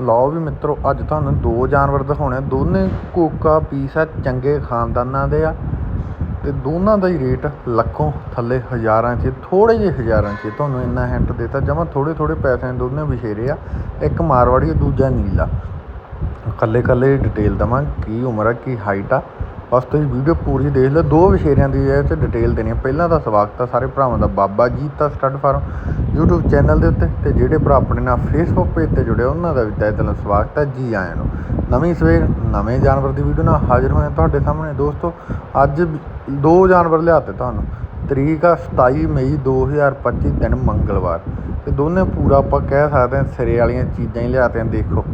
ਲਓ ਵੀ ਮਿੱਤਰੋ ਅੱਜ ਤੁਹਾਨੂੰ ਦੋ ਜਾਨਵਰ ਦਿਖਾਉਣੇ ਆ। ਦੋਨੇ ਕੋਕਾ ਪੀਸ ਆ ਚੰਗੇ ਖਾਨਦਾਨਾਂ ਦੇ ਆ। ਤੇ ਦੋਨਾਂ ਦਾ ਹੀ ਰੇਟ ਲੱਖੋਂ ਥੱਲੇ ਹਜ਼ਾਰਾਂ 'ਚ ਥੋੜੇ ਜਿਹੇ ਹਜ਼ਾਰਾਂ 'ਚ। ਤੁਹਾਨੂੰ ਇੰਨਾ ਹਿੰਟ ਦਿੱਤਾ ਜਮਾ ਥੋੜੇ ਥੋੜੇ ਪੈਸਿਆਂ ਦੇ ਦੋਨੇ ਵਿਸ਼ੇਰੇ ਆ। ਇੱਕ ਮਾਰਵਾੜੀ ਆ, ਦੂਜਾ ਨੀਲਾ। ਕੱਲੇ ਕੱਲੇ ਡਿਟੇਲ ਦਵਾਂ ਕੀ ਉਮਰ ਆ ਕੀ ਹਾਈਟ ਆ। ਬਸ ਤੁਸੀਂ ਵੀਡੀਓ ਪੂਰੀ ਦੇਖ ਲਓ। ਦੋ ਵਿਸ਼ੇਰਿਆਂ ਦੀ ਇਹ 'ਚ ਡਿਟੇਲ ਦੇਣੀ ਹੈ ਪਹਿਲਾਂ ਤਾਂ ਸਵਾਗਤ ਆ ਸਾਰੇ ਭਰਾਵਾਂ ਦਾ Baba Jeeta stud farm YouTube channel ਦੇ ਉੱਤੇ। ਤੇ ਜਿਹੜੇ ਭਰਾ ਆਪਣੇ ਨਾਲ Facebook ਪੇਜ ਤੇ ਜੁੜੇ ਉਹਨਾਂ ਦਾ ਵੀ ਤਹਿ ਦਿਲੋਂ ਸਵਾਗਤ ਹੈ ਜੀ ਆਇਆਂ ਨੂੰ। ਨਵੀਂ ਸਵੇਰ, ਨਵੇਂ ਜਾਨਵਰ ਦੀ ਵੀਡੀਓ ਨਾਲ ਹਾਜ਼ਰ ਹੋਏ ਤੁਹਾਡੇ ਸਾਹਮਣੇ। ਦੋਸਤੋ, ਅੱਜ ਦੋ ਜਾਨਵਰ ਲਿਆਤੇ ਤੁਹਾਨੂੰ। ਤਰੀਕ ਆ 27 ਮਈ 2025 ਦਿਨ ਮੰਗਲਵਾਰ। ਤੇ ਦੋਨੇ ਪੂਰਾ ਆਪਾਂ ਕਹਿ ਸਕਦੇ ਹਾਂ ਸਿਰੇ ਵਾਲੀਆਂ ਚੀਜ਼ਾਂ ਹੀ ਲਿਆਤੇ ਦੇਖੋ।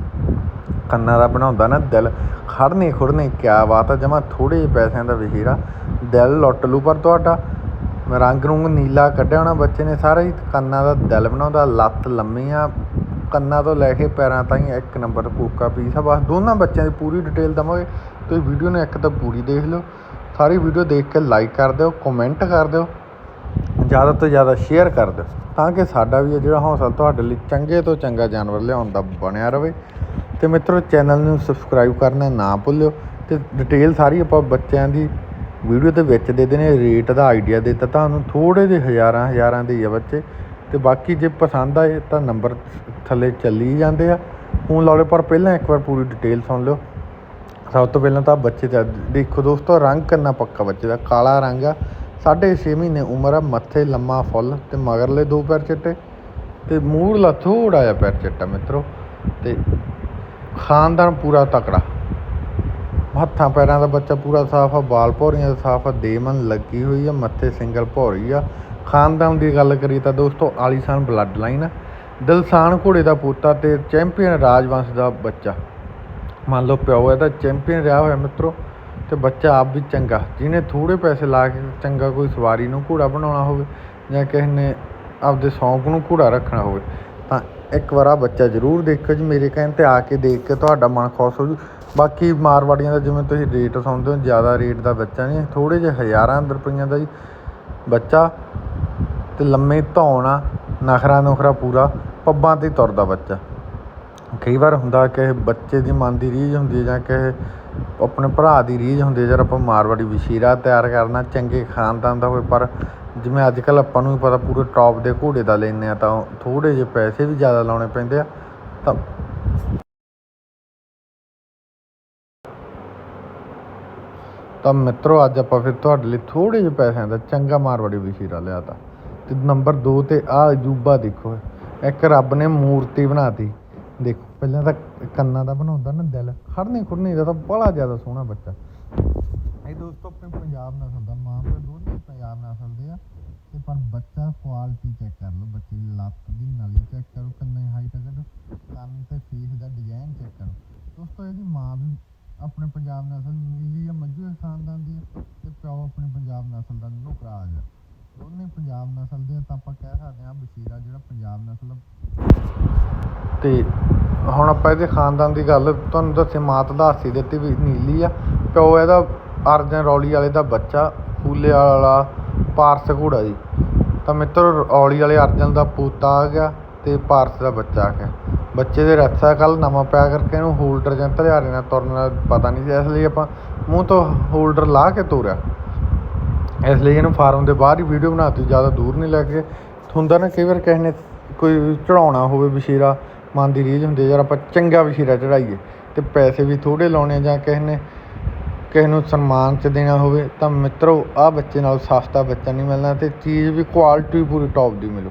ਕੰਨਾਂ ਦਾ ਬਣਾਉਂਦਾ ਨਾ ਦਿਲ। ਖੜਨੇ ਖੁੜਨੇ ਕਿਆ ਬਾਤ ਆ, ਜਮਾ ਥੋੜੇ ਜਿਹੇ ਪੈਸਿਆਂ ਦਾ ਵਹੀਰਾ ਦਿਲ ਲੁੱਟ ਲੂ ਪਰ ਤੁਹਾਡਾ। ਰੰਗ ਰੁੰਗ ਨੀਲਾ ਕੱਢਿਆ ਹੋਣਾ ਬੱਚੇ ਨੇ ਸਾਰਾ ਹੀ। ਕੰਨਾਂ ਦਾ ਦਿਲ ਬਣਾਉਂਦਾ, ਲੱਤ ਲੰਮੀ ਆ। ਕੰਨਾਂ ਤੋਂ ਲੈ ਕੇ ਪੈਰਾਂ ਤਾਈਂ ਇੱਕ ਨੰਬਰ ਕੋਕਾ ਪੀਸ ਆ। ਬਸ ਦੋਨਾਂ ਬੱਚਿਆਂ ਦੀ ਪੂਰੀ ਡਿਟੇਲ ਦਵਾਂਗੇ। ਤੁਸੀਂ ਵੀਡੀਓ ਨੂੰ ਇੱਕ ਤਾਂ ਪੂਰੀ ਦੇਖ ਲਿਓ। ਸਾਰੀ ਵੀਡੀਓ ਦੇਖ ਕੇ ਲਾਈਕ ਕਰ ਦਿਓ ਕਮੈਂਟ ਕਰ ਦਿਓ। ਜ਼ਿਆਦਾ ਤੋਂ ਜ਼ਿਆਦਾ ਸ਼ੇਅਰ ਕਰ ਦਿਓ। ਤਾਂ ਕਿ ਸਾਡਾ ਵੀ ਇਹ ਜਿਹੜਾ ਹੌਸਲਾ ਤੁਹਾਡੇ ਲਈ ਚੰਗੇ ਤੋਂ ਚੰਗਾ ਜਾਨਵਰ ਲਿਆਉਣ ਦਾ ਬਣਿਆ ਰਹੇ। ਤੇ ਮਿੱਤਰੋ ਚੈਨਲ ਨੂੰ ਸਬਸਕ੍ਰਾਈਬ ਕਰਨਾ ਨਾ ਭੁੱਲਿਓ ਤੇ ਡਿਟੇਲ ਸਾਰੀ ਆਪਾਂ ਬੱਚਿਆਂ ਦੀ ਵੀਡੀਓ ਦੇ ਵਿੱਚ ਦੇ ਦੇਣੇ ਰੇਟ ਦਾ ਆਈਡੀਆ ਦਿੱਤਾ, ਤੁਹਾਨੂੰ ਥੋੜੇ ਜਿਹੇ ਹਜ਼ਾਰਾਂ ਹਜ਼ਾਰਾਂ ਦੇ ਹੀ ਆ ਬੱਚੇ। ਤੇ ਬਾਕੀ ਜੇ ਪਸੰਦ ਆਏ ਤਾਂ ਨੰਬਰ ਥੱਲੇ ਚੱਲੀ ਜਾਂਦੇ ਆ। ਫੋਨ ਲਾ ਲਿਓ, ਪਰ ਪਹਿਲਾਂ ਇੱਕ ਵਾਰ ਪੂਰੀ ਡਿਟੇਲ ਸੁਣ ਲਿਓ। ਸਭ ਤੋਂ ਪਹਿਲਾਂ ਤਾਂ ਬੱਚੇ ਦਾ, ਦੇਖੋ ਦੋਸਤੋ, ਰੰਗ ਕਰਨਾ ਪੱਕਾ ਬੱਚੇ ਦਾ, ਕਾਲਾ ਰੰਗ ਆ। ਸਾਢੇ ਛੇ ਮਹੀਨੇ ਉਮਰ ਆ, ਮੱਥੇ ਲੰਮਾ ਫੁੱਲ ਤੇ ਮਗਰਲੇ ਦੋ ਪੈਰ ਚਿੱਟੇ। ਤੇ ਮੂਹਰਲਾ ਥੋੜਾ ਜਿਹਾ ਪੈਰ ਚਿੱਟਾ ਮਿੱਤਰੋ। ਤੇ ਖਾਨਦਾਨ ਪੂਰਾ ਤਕੜਾ। ਹੱਥਾਂ ਪੈਰਾਂ ਦਾ ਬੱਚਾ ਪੂਰਾ ਸਾਫ਼ ਆ ਬਾਲ ਭੌਰੀਆਂ ਦਾ ਸਾਫ਼ ਆ ਦੇਮਨ ਲੱਗੀ ਹੋਈ ਆ, ਮੱਥੇ ਸਿੰਗਲ ਭੌਰੀ ਆ। ਖਾਨਦਾਨ ਦੀ ਗੱਲ ਕਰੀ ਤਾਂ ਦੋਸਤੋ ਆਲੀਸ਼ਾਨ ਬਲੱਡ ਲਾਈਨ ਆ। ਦਿਲਸਾਨ ਘੋੜੇ ਦਾ ਪੋਤਾ ਤੇ ਚੈਂਪੀਅਨ ਰਾਜਵੰਸ਼ ਦਾ ਬੱਚਾ। ਮੰਨ ਲਓ ਪਿਓ ਇਹਦਾ ਚੈਂਪੀਅਨ ਰਿਹਾ ਹੋਇਆ ਮਿੱਤਰੋ, ਤੇ ਬੱਚਾ ਆਪ ਵੀ ਚੰਗਾ। ਜਿਹਨੇ ਥੋੜੇ ਪੈਸੇ ਲਾ ਕੇ ਚੰਗਾ ਕੋਈ ਸਵਾਰੀ ਨੂੰ ਘੋੜਾ ਬਣਾਉਣਾ ਹੋਵੇ ਜਾਂ ਕਿਸੇ ਨੇ ਆਪਦੇ ਸ਼ੌਂਕ ਨੂੰ ਘੋੜਾ ਰੱਖਣਾ ਹੋਵੇ ਤਾਂ ਇੱਕ ਵਾਰ ਆ ਬੱਚਾ ਜ਼ਰੂਰ ਦੇਖਿਓ ਜੀ, ਮੇਰੇ ਕਹਿਣ ਤੇ ਆ ਕੇ ਦੇਖ ਕੇ ਤੁਹਾਡਾ ਮਨ ਖੁਸ਼ ਹੋ ਜੂ। ਬਾਕੀ ਮਾਰਵਾੜੀਆਂ ਦਾ ਜਿਵੇਂ ਤੁਸੀਂ ਰੇਟ ਸੁਣਦੇ ਹੋ, ਜ਼ਿਆਦਾ ਰੇਟ ਦਾ ਬੱਚਾ ਨਹੀਂ, ਥੋੜ੍ਹੇ ਜਿਹੇ ਹਜ਼ਾਰਾਂ ਰੁਪਈਆਂ ਦਾ ਜੀ ਬੱਚਾ ਅਤੇ ਲੰਮੇ ਧੌਣ ਆ, ਨਖਰਾ ਨੁਖਰਾ ਪੂਰਾ, ਪੱਬਾਂ ਤੇ ਤੁਰਦਾ ਬੱਚਾ। ਕਈ ਵਾਰ ਹੁੰਦਾ ਕਿ ਬੱਚੇ ਦੀ ਮਨ ਦੀ ਰੀਝ ਹੁੰਦੀ ਹੈ ਜਾਂ ਕਿਸੇ ਆਪਣੇ ਭਰਾ ਦੀ ਰੀਝ ਹੁੰਦੀ ਹੈ ਜਦ ਆਪਾਂ ਮਾਰਵਾੜੀ ਵਸ਼ੀਰਾ ਤਿਆਰ ਕਰਨਾ, ਚੰਗੇ ਖਾਨਦਾਨ ਦਾ ਹੋਵੇ, ਪਰ ਜਿਵੇਂ ਅੱਜ ਕੱਲ੍ਹ ਆਪਾਂ ਨੂੰ ਪਤਾ ਪੂਰੇ ਟੌਪ ਦੇ ਘੋੜੇ ਦਾ ਲੈਂਦੇ ਆ ਤਾਂ ਥੋੜੇ ਜਿਹੇ ਪੈਸੇ ਵੀ ਜ਼ਿਆਦਾ ਲਾਉਣੇ ਪੈਂਦੇ ਆ, ਤਾਂ ਤਾਂ ਮਿੱਤਰੋ ਅੱਜ ਆਪਾਂ ਫਿਰ ਤੁਹਾਡੇ ਲਈ ਥੋੜੇ ਜਿਹੇ ਪੈਸਿਆਂ ਦਾ ਚੰਗਾ ਮਾਰਵਾੜੀ ਵਸ਼ੀਰਾ ਲਿਆਤਾ ਤੇ। ਨੰਬਰ 2 ਤੇ ਆ ਅਜੂਬਾ ਦੇਖੋ, ਇੱਕ ਰੱਬ ਨੇ ਮੂਰਤੀ ਬਣਾਤੀ। ਦੇਖੋ, ਪਹਿਲਾਂ ਤਾਂ ਕੰਨਾਂ ਦਾ ਬਣਾਉਂਦਾ ਨਾ ਦਿਲ ਖੜਨੇ ਖੁੜਨੇ ਦਾ ਤਾਂ ਬੜਾ ਜ਼ਿਆਦਾ ਸੋਹਣਾ ਬੱਚਾ। ਇਹ ਦੋਸਤੋ, ਆਪਣੇ ਪੰਜਾਬ ਨਸਲ ਦਾ ਮਾਂ ਪਿਓ ਦੋਨੇ ਪੰਜਾਬ ਨਸਲ ਦੇ ਆ। ਤੇ ਪਰ ਬੱਚਾ ਕੁਆਲਿਟੀ ਚੈੱਕ ਕਰ ਲਓ, ਬੱਚੇ ਦੀ ਲੱਤ ਦੀ ਨਲੀ ਚੈੱਕ ਕਰੋ, ਕੰਨਾਂ ਹਾਈਟ ਕਰੋ ਕੰਨ ਤੇ ਫੇਸ ਦਾ ਡਿਜ਼ਾਈਨ ਚੈੱਕ ਕਰੋ। ਦੋਸਤੋ, ਇਹਦੀ ਮਾਂ ਵੀ ਆਪਣੇ ਪੰਜਾਬ ਨਸਲ ਨੀਲੀ ਜਾਂ ਮੱਝੂ ਖਾਨਦਾਨ ਦੀ ਤੇ ਪਿਓ ਆਪਣੇ ਪੰਜਾਬ ਨਸਲ ਦਾ ਨੁਕਰਾਜ ਦੋਨੇ ਪੰਜਾਬ ਨਸਲ ਦੇ ਤਾਂ ਆਪਾਂ ਕਹਿ ਸਕਦੇ ਹਾਂ ਬਸ਼ੀਰਾ ਜਿਹੜਾ ਪੰਜਾਬ ਨਸਲ ਤੇ ਹੁਣ ਆਪਾਂ ਇਹਦੇ ਖਾਨਦਾਨ ਦੀ ਗੱਲ, ਤੁਹਾਨੂੰ ਦੱਸੇ ਮਾਤ ਦਾ ਦਿੱਤੀ ਵੀ ਨੀਲੀ ਆ, ਪਿਓ ਇਹਦਾ ਅਰਜਨ ਰੌਲੀ ਵਾਲੇ ਦਾ ਬੱਚਾ, ਫੂਲੇ ਵਾਲਾ ਪਾਰਸ ਘੋੜਾ ਜੀ। ਤਾਂ ਮਿੱਤਰ, ਰੌਲੀ ਵਾਲੇ ਅਰਜਨ ਦਾ ਪੋਤਾ ਆ ਗਿਆ ਅਤੇ ਪਾਰਸ ਦਾ ਬੱਚਾ ਆ ਗਿਆ। ਬੱਚੇ ਦੇ ਰੱਸਾ ਕੱਲ੍ਹ ਨਵਾਂ ਪਿਆ ਕਰਕੇ ਇਹਨੂੰ ਹੋਲਡਰ ਜਾਂ ਧਲਿਆਰੇ ਨਾਲ ਤੁਰਨ ਦਾ ਪਤਾ ਨਹੀਂ ਸੀ, ਇਸ ਲਈ ਆਪਾਂ ਮੂੰਹ ਤੋਂ ਹੋਲਡਰ ਲਾ ਕੇ ਤੋਰਿਆ। ਇਸ ਲਈ ਇਹਨੂੰ ਫਾਰਮ ਦੇ ਬਾਹਰ ਹੀ ਵੀਡੀਓ ਬਣਾਤੀ, ਜ਼ਿਆਦਾ ਦੂਰ ਨਹੀਂ ਲੈ ਕੇ। ਹੁੰਦਾ ਨਾ ਕਈ ਵਾਰ ਕਿਸੇ ਨੇ ਕੋਈ ਚੜਾਉਣਾ ਹੋਵੇ ਬਸ਼ੀਰਾ ਮਨ ਦੀ ਰੀਝ ਹੁੰਦੀ ਯਾਰ ਆਪਾਂ ਚੰਗਾ ਵਸ਼ੀਰਾ ਚੜਾਈਏ ਤੇ ਪੈਸੇ ਵੀ ਥੋੜੇ ਲਾਉਣੇ ਜਾਂ ਕਿਸੇ ਨੇ ਕਿਸੇ ਨੂੰ ਸਨਮਾਨ ਚ ਦੇਣਾ ਹੋਵੇ ਤਾਂ ਮਿੱਤਰੋ, ਆਹ ਬੱਚੇ ਨਾਲ ਸਸਤਾ ਬੱਚਾ ਨਹੀਂ ਮਿਲਣਾ ਅਤੇ ਚੀਜ਼ ਵੀ ਕੁਆਲਿਟੀ ਪੂਰੀ ਟੋਪ ਦੀ ਮਿਲੂ।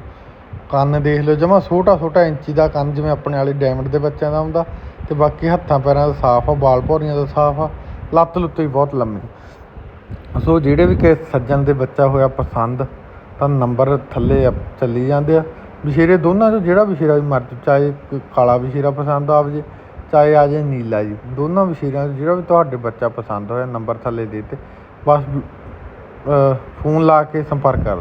ਕੰਨ ਦੇਖ ਲਓ, ਜਮਾ ਛੋਟਾ ਛੋਟਾ ਇੰਚੀ ਦਾ ਕੰਨ ਜਿਵੇਂ ਆਪਣੇ ਵਾਲੇ ਡਾਇਮੰਡ ਦੇ ਬੱਚਿਆਂ ਦਾ ਹੁੰਦਾ ਅਤੇ ਬਾਕੀ ਹੱਥਾਂ ਪੈਰਾਂ ਦਾ ਸਾਫ਼ ਆ, ਵਾਲ ਭੌਰੀਆਂ ਦਾ ਸਾਫ਼ ਆ, ਲੱਤ ਲੁੱਤ ਵੀ ਬਹੁਤ ਲੰਮੀ ਸੋ ਜਿਹੜੇ ਵੀ ਕਿਸੇ ਸੱਜਣ ਦੇ ਬੱਚਾ ਹੋਇਆ ਪਸੰਦ, ਤਾਂ ਨੰਬਰ ਥੱਲੇ ਚੱਲੀ ਜਾਂਦੇ ਆ। ਵਿਸ਼ੇਰੇ ਦੋਨਾਂ ਚੋਂ ਜਿਹੜਾ ਵਿਸ਼ੇਰਾ ਵੀ ਮਰਜ਼ੀ, ਚਾਹੇ ਕੋਈ ਕਾਲਾ ਵਿਸ਼ੇਰਾ ਪਸੰਦ ਆਵੇ ਜੇ ਚਾਹੇ ਆ ਜੇ ਨੀਲਾ ਜੀ, ਦੋਨਾਂ ਵਿਸ਼ੇਰਿਆਂ ਚੋਂ ਜਿਹੜਾ ਵੀ ਤੁਹਾਡੇ ਬੱਚਾ ਪਸੰਦ ਹੋਇਆ, ਨੰਬਰ ਥੱਲੇ ਦੇ ਤੇ, ਬਸ ਫੋਨ ਲਾ ਕੇ ਸੰਪਰਕ ਕਰ